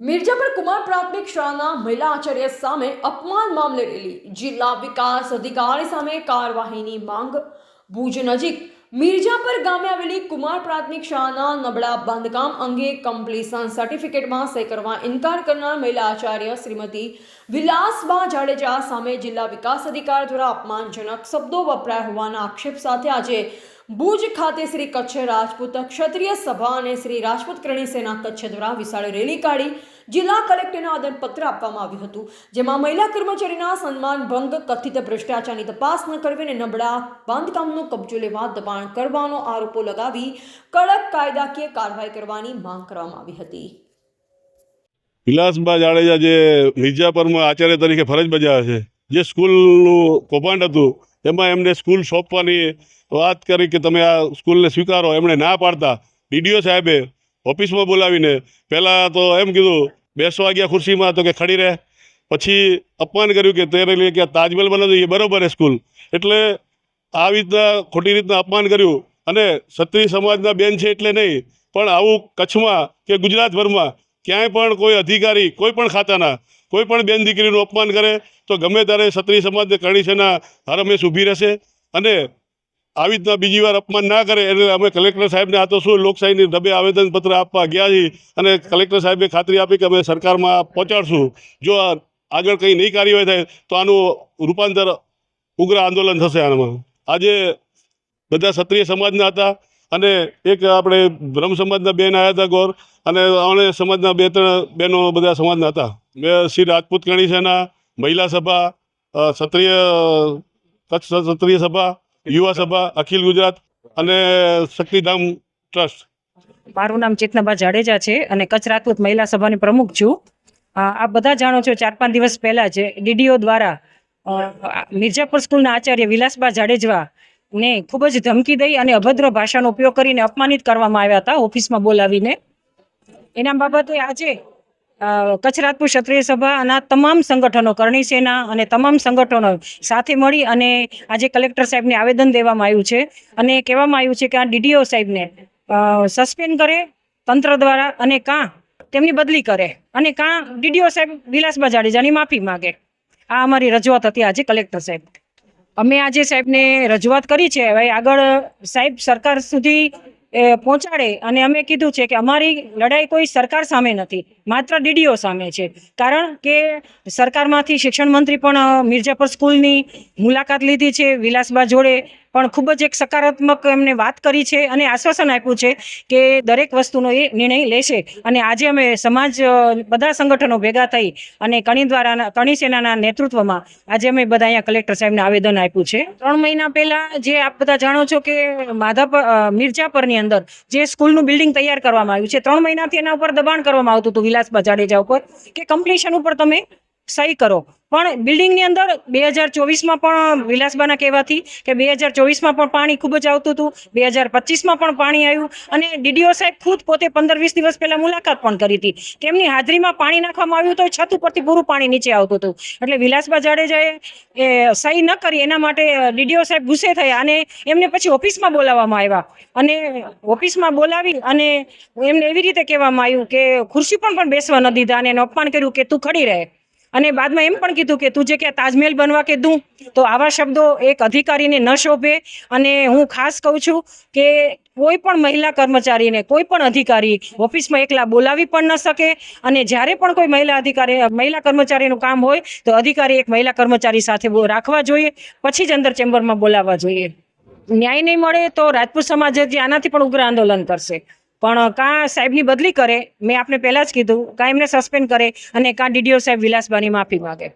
મિર્જાપર કુમાર પ્રાથમિક શાળાના મહિલા આચાર્ય સામે અપમાન મામલે રેલી. જિલ્લા વિકાસ અધિકારી સામે કાર્યવાહીની માંગ. ભુજ નજીક મિર્જાપર ગામે આવેલી કુમાર પ્રાથમિક શાળાના નબળા બાંધકામ અંગે કમ્પ્લીશન સર્ટિફિકેટમાં સહી કરવા ઇનકાર કરનાર મહિલા આચાર્ય શ્રીમતી વિલાસબા જાડેજા સામે જિલ્લા વિકાસ અધિકારી દ્વારા અપમાનજનક શબ્દો વપરાય હોવાના આક્ષેપ સાથે આજે ભુજ ખાતે શ્રી કચ્છ રાજપૂત ક્ષત્રિય સભા અને શ્રી રાજપૂત કરણી સેના કચ્છ દ્વારા વિશાળ રેલી કાઢી જિલ્લા કલેક્ટરને આદનપત્ર આપવામાં આવ્યું હતું, જેમાં મહિલા કર્મચારીના સન્માન ભંગ, કથિત ભ્રષ્ટાચારની તપાસ ન કરવી અને નબળા બાંધકામનો કબજો લેવા દબાણ કરવાનો આરોપો લગાવી કડક કાયદાકીય કાર્યવાહી કરવાની માંગ કરવામાં આવી હતી. વિલાસબા જાડેજા જે મિર્જાપરમાં આચાર્ય તરીકે ફરજ બજાવે છે, જે સ્કૂલનું કૌભાંડ હતું એમાં એમને સ્કૂલ સોંપવાની વાત કરી કે તમે આ સ્કૂલને સ્વીકારો. એમણે ના પાડતા. ડીડીઓ સાહેબે ઓફિસમાં બોલાવીને પહેલાં તો એમ કીધું બેસવા ગયા ખુરશીમાં તો કે ખડી રહે. પછી અપમાન કર્યું કે તેને લીએ કે તાજમહેલ બનાવી દઈએ. બરોબર સ્કૂલ. એટલે આવી રીતના ખોટી રીતના અપમાન કર્યું. અને ક્ષત્રિય સમાજના બેન છે એટલે નહીં, પણ આવું કચ્છમાં કે ગુજરાતભરમાં ક્યાંય પણ કોઈ અધિકારી, કોઈ પણ ખાતાના, કોઈ પણ બેન દીકરીનું અપમાન કરે, તો ગમે ત્યારે ક્ષત્રિય સમાજને કરણી સેના હરમેશ ઊભી રહેશે. અને આવી રીતના બીજી વાર અપમાન ના કરે એટલે અમે કલેક્ટર સાહેબને આ તો શું લોકશાહીની ઢબે આવેદનપત્ર આપવા ગયા છીએ અને કલેક્ટર સાહેબે ખાતરી આપી કે અમે સરકારમાં પહોંચાડશું. જો આગળ કંઈ નહીં કાર્યવાહી થાય, તો આનું રૂપાંતર ઉગ્ર આંદોલન થશે આમાં આજે બધા ક્ષત્રિય સમાજના હતા અને એક આપણે બ્રહ્મ સમાજના બેન આવ્યા હતા ગોર, અને અણે સમાજના બે ત્રણ બહેનો બધા સમાજના હતા. મેં શ્રી રાજપૂત સેના મહિલા સભા ક્ષત્રિય, કચ્છ ક્ષત્રિય સભા, યુવા સભા, અખિલ ગુજરાત અને શક્તિધામ ટ્રસ્ટ. મારું નામ ચેતનાબા જાડેજા છે અને કચ્છ રાજપૂત મહિલા સભાની પ્રમુખ છું. આપ બધા જાણો છો ચાર પાંચ દિવસ પહેલા જ ડીડીઓ દ્વારા મિર્જાપુર સ્કૂલના આચાર્ય વિલાસબા જાડેજવા ને ખૂબ જ ધમકી દઈ અને અભદ્ર ભાષાનો ઉપયોગ કરીને અપમાનિત કરવામાં આવ્યા હતા ઓફિસમાં બોલાવીને. એના બાબતે આજે કચ્છ ક્ષત્રિય સભાના તમામ સંગઠનો, કરણી સેના અને તમામ સંગઠનો સાથે મળી અને આજે કલેક્ટર સાહેબને આવેદન દેવામાં આવ્યું છે અને કહેવામાં આવ્યું છે કે આ ડીડીઓ સાહેબને સસ્પેન્ડ કરે, તંત્ર દ્વારા અને કાં તેમની બદલી કરે અને કાં ડીડીઓ સાહેબ વિલાસબા જાડેજાની માફી માગે. આ અમારી રજૂઆત હતી આજે કલેક્ટર સાહેબ અમે આજે સાહેબને રજૂઆત કરી છે. હવે આગળ સાહેબ સરકાર સુધી પહોંચાડે અને અમે કીધું છે કે અમારી લડાઈ કોઈ સરકાર સામે નથી, માત્ર ડીડીઓ સામે છે. કારણ કે સરકારમાંથી શિક્ષણ મંત્રી પણ મિર્જાપર સ્કૂલની મુલાકાત લીધી છે વિલાસબા જોડે. પણ ખૂબ જ એક સકારાત્મક એમને વાત કરી છે અને આશ્વાસન આપ્યું છે કે દરેક વસ્તુનો એ નિર્ણય લેશે. અને આજે અમે સમાજ બધા સંગઠનો ભેગા થઈ અને કણી દ્વારા કણી સેનાના નેતૃત્વમાં આજે અમે બધા અહીંયા કલેક્ટર સાહેબને આવેદન આપ્યું છે. ત્રણ મહિના પહેલાં જે આપ બધા જાણો છો કે માધાપર મિર્જાપરની અંદર જે સ્કૂલનું બિલ્ડિંગ તૈયાર કરવામાં આવ્યું છે, ત્રણ મહિનાથી એના ઉપર દબાણ કરવામાં આવતું હતું વિલાસબા જાડેજા ઉપર કે કમ્પ્લીશન ઉપર તમે સહી કરો. પણ બિલ્ડિંગની અંદર બે હજાર ચોવીસમાં પણ વિલાસબાના કહેવાથી કે બે હજાર ચોવીસમાં પણ પાણી ખૂબ જ આવતું હતું. બે હજાર પચીસમાં પણ પાણી આવ્યું અને ડીડીઓ સાહેબ ખુદ પોતે પંદર વીસ દિવસ પહેલાં મુલાકાત પણ કરી હતી. તેમની હાજરીમાં પાણી નાખવામાં આવ્યું તો છત ઉપરથી પૂરું પાણી નીચે આવતું હતું. એટલે વિલાસબા જાડેજાએ, એ, સહી ન કરી એના માટે ડીડીઓ સાહેબ ગુસ્સે થયા અને એમને પછી ઓફિસમાં બોલાવવામાં આવ્યા. અને ઓફિસમાં બોલાવી અને એમને એવી રીતે કહેવામાં આવ્યું કે ખુરશી પણ પણ બેસવા ન દીધા અને અપમાન કર્યું કે તું ખડી રહે. અને બાદમાં એમ પણ કીધું કે તું જે કે તાજમહેલ બનવા કે દઉં તો આવા શબ્દો એક અધિકારીને ન શોભે. અને હું ખાસ કહું છું કે કોઈ પણ મહિલા કર્મચારીને, કોઈ પણ અધિકારી ઓફિસમાં એકલા બોલાવી પણ ન શકે. અને જ્યારે પણ કોઈ મહિલા અધિકારી, મહિલા કર્મચારીનું કામ હોય, તો અધિકારી એક મહિલા કર્મચારી સાથે રાખવા જોઈએ, પછી જ અંદર ચેમ્બરમાં બોલાવવા જોઈએ. ન્યાય નહીં મળે તો રાજપૂત સમાજ જે આનાથી પણ ઉગ્ર આંદોલન કરશે. પણ કાં સાહેબની બદલી કરે? મેં આપને પહેલાં જ કીધું, કાં એમને સસ્પેન્ડ કરે અને કાં ડીડીઓ સાહેબ વિલાસબાની માફી માગે.